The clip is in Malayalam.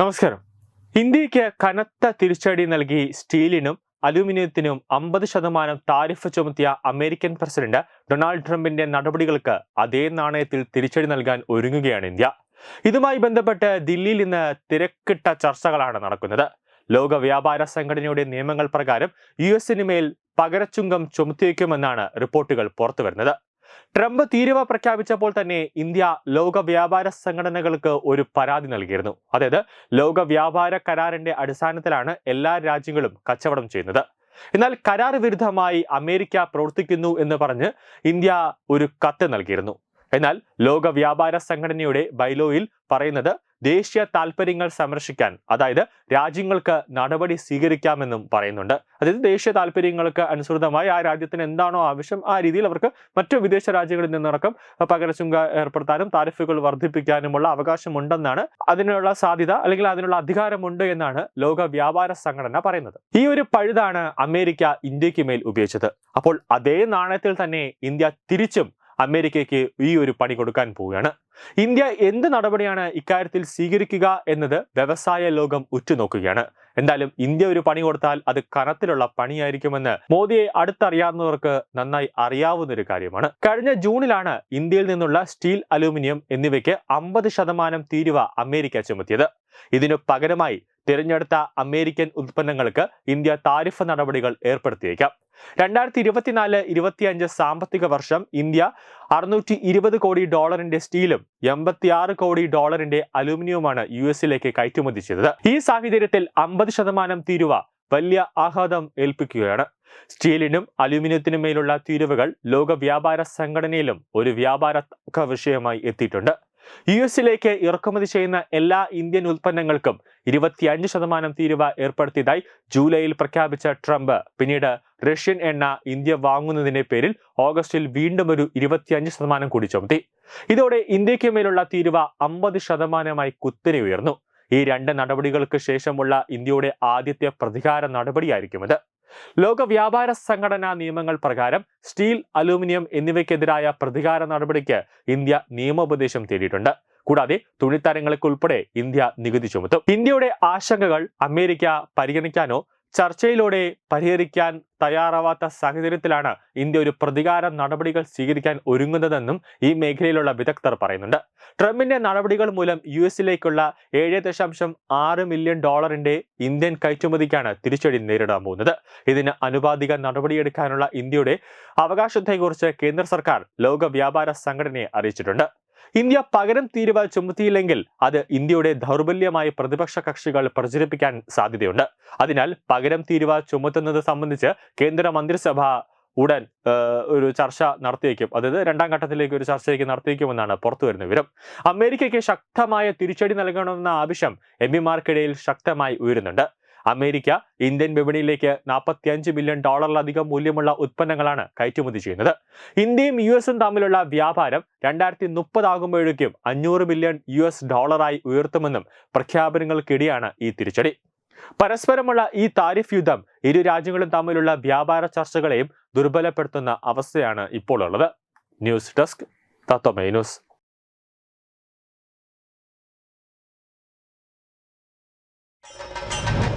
നമസ്കാരം. ഇന്ത്യയ്ക്ക് കനത്ത തിരിച്ചടി നൽകി സ്റ്റീലിനും അലൂമിനിയത്തിനും അമ്പത് ശതമാനം താരിഫ് ചുമത്തിയ അമേരിക്കൻ പ്രസിഡന്റ് ഡൊണാൾഡ് ട്രംപിന്റെ നടപടികൾക്ക് അതേ നാണയത്തിൽ തിരിച്ചടി നൽകാൻ ഒരുങ്ങുകയാണ് ഇന്ത്യ. ഇതുമായി ബന്ധപ്പെട്ട് ദില്ലിയിൽ ഇന്ന് തിരക്കിട്ട ചർച്ചകളാണ് നടക്കുന്നത്. ലോക വ്യാപാര സംഘടനയുടെ നിയമങ്ങൾ പ്രകാരം യു എസിന് മേൽ പകരച്ചുങ്കം ചുമത്തിവെക്കുമെന്നാണ് റിപ്പോർട്ടുകൾ പുറത്തുവരുന്നത്. ട്രംപ് തീരുവ പ്രഖ്യാപിച്ചപ്പോൾ തന്നെ ഇന്ത്യ ലോക വ്യാപാര സംഘടനകൾക്ക് ഒരു പരാതി നൽകിയിരുന്നു. അതായത് ലോക വ്യാപാര കരാറിന്റെ അടിസ്ഥാനത്തിലാണ് എല്ലാ രാജ്യങ്ങളും കച്ചവടം ചെയ്യുന്നത്. എന്നാൽ കരാർ വിരുദ്ധമായി അമേരിക്ക പ്രവർത്തിക്കുന്നു എന്ന് പറഞ്ഞ് ഇന്ത്യ ഒരു കത്ത് നൽകിയിരുന്നു. എന്നാൽ ലോക വ്യാപാര സംഘടനയുടെ ബൈലോയിൽ പറയുന്നത് ദേശീയ താൽപ്പര്യങ്ങൾ സംരക്ഷിക്കാൻ അതായത് രാജ്യങ്ങൾക്ക് നടപടി സ്വീകരിക്കാമെന്നും പറയുന്നുണ്ട്. അതായത് ദേശീയ താൽപ്പര്യങ്ങൾക്ക് അനുസൃതമായി ആ രാജ്യത്തിന് എന്താണോ ആവശ്യം ആ രീതിയിൽ അവർക്ക് മറ്റു വിദേശ രാജ്യങ്ങളിൽ നിന്നടക്കം പകരച്ചുങ്ക ഏർപ്പെടുത്താനും താരിഫുകൾ വർദ്ധിപ്പിക്കാനുമുള്ള അവകാശമുണ്ടെന്നാണ് അതിനുള്ള സാധ്യത അല്ലെങ്കിൽ അതിനുള്ള അധികാരമുണ്ട് എന്നാണ് ലോക വ്യാപാര സംഘടന പറയുന്നത്. ഈ ഒരു പഴുതാണ് അമേരിക്ക ഇന്ത്യയ്ക്ക് മേൽ ഉപയോഗിച്ചത്. അപ്പോൾ അതേ നാണയത്തിൽ തന്നെ ഇന്ത്യ തിരിച്ചും അമേരിക്കയ്ക്ക് ഈ ഒരു പണി കൊടുക്കാൻ പോവുകയാണ്. ഇന്ത്യ എന്ത് നടപടിയാണ് ഇക്കാര്യത്തിൽ സ്വീകരിക്കുക എന്നത് വ്യവസായ ലോകം ഉറ്റുനോക്കുകയാണ്. എന്തായാലും ഇന്ത്യ ഒരു പണി കൊടുത്താൽ അത് കനത്തിലുള്ള പണിയായിരിക്കുമെന്ന് മോദിയെ അടുത്തറിയാവുന്നവർക്ക് നന്നായി അറിയാവുന്ന ഒരു കാര്യമാണ്. കഴിഞ്ഞ ജൂണിലാണ് ഇന്ത്യയിൽ നിന്നുള്ള സ്റ്റീൽ അലൂമിനിയം എന്നിവയ്ക്ക് അമ്പത് ശതമാനം തീരുവ അമേരിക്ക ചുമത്തിയത്. ഇതിനു പകരമായി തിരഞ്ഞെടുത്ത അമേരിക്കൻ ഉൽപ്പന്നങ്ങൾക്ക് ഇന്ത്യ താരിഫ് നടപടികൾ ഏർപ്പെടുത്തിയേക്കാം. രണ്ടായിരത്തി ഇരുപത്തിനാല് ഇരുപത്തിയഞ്ച് സാമ്പത്തിക വർഷം ഇന്ത്യ അറുന്നൂറ്റി ഇരുപത് കോടി ഡോളറിന്റെ സ്റ്റീലും എൺപത്തിയാറ് കോടി ഡോളറിന്റെ അലൂമിനിയവുമാണ് യു എസിലേക്ക് കയറ്റുമതി ചെയ്തത് ഈ സാഹചര്യത്തിൽ അമ്പത് ശതമാനം തീരുവ വലിയ ആഘാതം ഏൽപ്പിക്കുകയാണ്. സ്റ്റീലിനും അലൂമിനിയത്തിനും മേലുള്ള തീരുവകൾ ലോക വ്യാപാര സംഘടനയിലും ഒരു വ്യാപാര വിഷയമായി എത്തിയിട്ടുണ്ട്. യു എസിലേക്ക് ഇറക്കുമതി ചെയ്യുന്ന എല്ലാ ഇന്ത്യൻ ഉൽപ്പന്നങ്ങൾക്കും ഇരുപത്തിയഞ്ച് ശതമാനം തീരുവ ഏർപ്പെടുത്തിയതായി ജൂലൈയിൽ പ്രഖ്യാപിച്ച ട്രംപ്. പിന്നീട് റഷ്യൻ എണ്ണ ഇന്ത്യ വാങ്ങുന്നതിന്റെ പേരിൽ ഓഗസ്റ്റിൽ വീണ്ടും ഒരു ഇരുപത്തിയഞ്ച് ശതമാനം കൂടി ചുമത്തി. ഇതോടെ ഇന്ത്യയ്ക്ക് മേലുള്ള തീരുവ അമ്പത് ശതമാനമായി കുത്തിരി ഉയർന്നു. ഈ രണ്ട് നടപടികൾക്ക് ശേഷമുള്ള ഇന്ത്യയുടെ ആദ്യത്തെ പ്രതികാര നടപടിയായിരിക്കും ഇത്. ലോക വ്യാപാര സംഘടനാ നിയമങ്ങൾ പ്രകാരം സ്റ്റീൽ അലൂമിനിയം എന്നിവയ്ക്കെതിരായ പ്രതികാര നടപടിക്ക് ഇന്ത്യ നിയമോപദേശം തേടിയിട്ടുണ്ട്. കൂടാതെ തുണിത്തരങ്ങൾക്കുൾപ്പെടെ ഇന്ത്യ നികുതി ചുമത്തും. ഇന്ത്യയുടെ ആശങ്കകൾ അമേരിക്ക പരിഗണിക്കാനോ ചർച്ചയിലൂടെ പരിഹരിക്കാൻ തയ്യാറാവാത്ത സാഹചര്യത്തിലാണ് ഇന്ത്യ ഒരു പ്രതികാര നടപടികൾ സ്വീകരിക്കാൻ ഒരുങ്ങുന്നതെന്നും ഈ മേഖലയിലുള്ള വിദഗ്ധർ പറയുന്നുണ്ട്. ട്രംപിന്റെ നടപടികൾ മൂലം യു എസിലേക്കുള്ള ഏഴ് ദശാംശം ആറ് മില്യൺ ഡോളറിന്റെ ഇന്ത്യൻ കയറ്റുമതിക്കാണ് തിരിച്ചടി നേരിടാൻ പോകുന്നത്. ഇതിന് അനുപാതിക നടപടിയെടുക്കാനുള്ള ഇന്ത്യയുടെ അവകാശത്തെക്കുറിച്ച് കേന്ദ്ര സർക്കാർ ലോക വ്യാപാര സംഘടനയെ അറിയിച്ചിട്ടുണ്ട്. ഇന്ത്യ പകരം തീരുവ ചുമത്തിയില്ലെങ്കിൽ അത് ഇന്ത്യയുടെ ദൗർബല്യമായി പ്രതിപക്ഷ കക്ഷികൾ പ്രചരിപ്പിക്കാൻ സാധ്യതയുണ്ട്. അതിനാൽ പകരം തീരുവ ചുമത്തുന്നത് സംബന്ധിച്ച് കേന്ദ്ര മന്ത്രിസഭ ഉടൻ ഒരു ചർച്ച നടത്തിയേക്കും. അതായത് രണ്ടാം ഘട്ടത്തിലേക്ക് ഒരു ചർച്ചയ്ക്ക് നടത്തിയേക്കുമെന്നാണ് പുറത്തു വരുന്ന വിവരം. അമേരിക്കയ്ക്ക് ശക്തമായ തിരിച്ചടി നൽകണമെന്ന ആവശ്യം എം പിമാർക്കിടയിൽ ശക്തമായി ഉയരുന്നുണ്ട്. അമേരിക്ക ഇന്ത്യൻ വിപണിയിലേക്ക് നാൽപ്പത്തിയഞ്ച് ബില്യൺ ഡോളറിലധികം മൂല്യമുള്ള ഉത്പന്നങ്ങളാണ് കയറ്റുമതി ചെയ്യുന്നത്. ഇന്ത്യയും യു എസും തമ്മിലുള്ള വ്യാപാരം രണ്ടായിരത്തി മുപ്പതാകുമ്പോഴേക്കും അഞ്ഞൂറ് ബില്യൺ യു എസ് ഡോളറായി ഉയർത്തുമെന്നും പ്രഖ്യാപനങ്ങൾക്കിടെയാണ് ഈ തിരിച്ചടി. പരസ്പരമുള്ള ഈ താരിഫ് യുദ്ധം ഇരു രാജ്യങ്ങളും തമ്മിലുള്ള വ്യാപാര ചർച്ചകളെയും ദുർബലപ്പെടുത്തുന്ന അവസ്ഥയാണ് ഇപ്പോൾ ഉള്ളത്. ന്യൂസ് ഡെസ്ക് തത്വമേ ന്യൂസ്.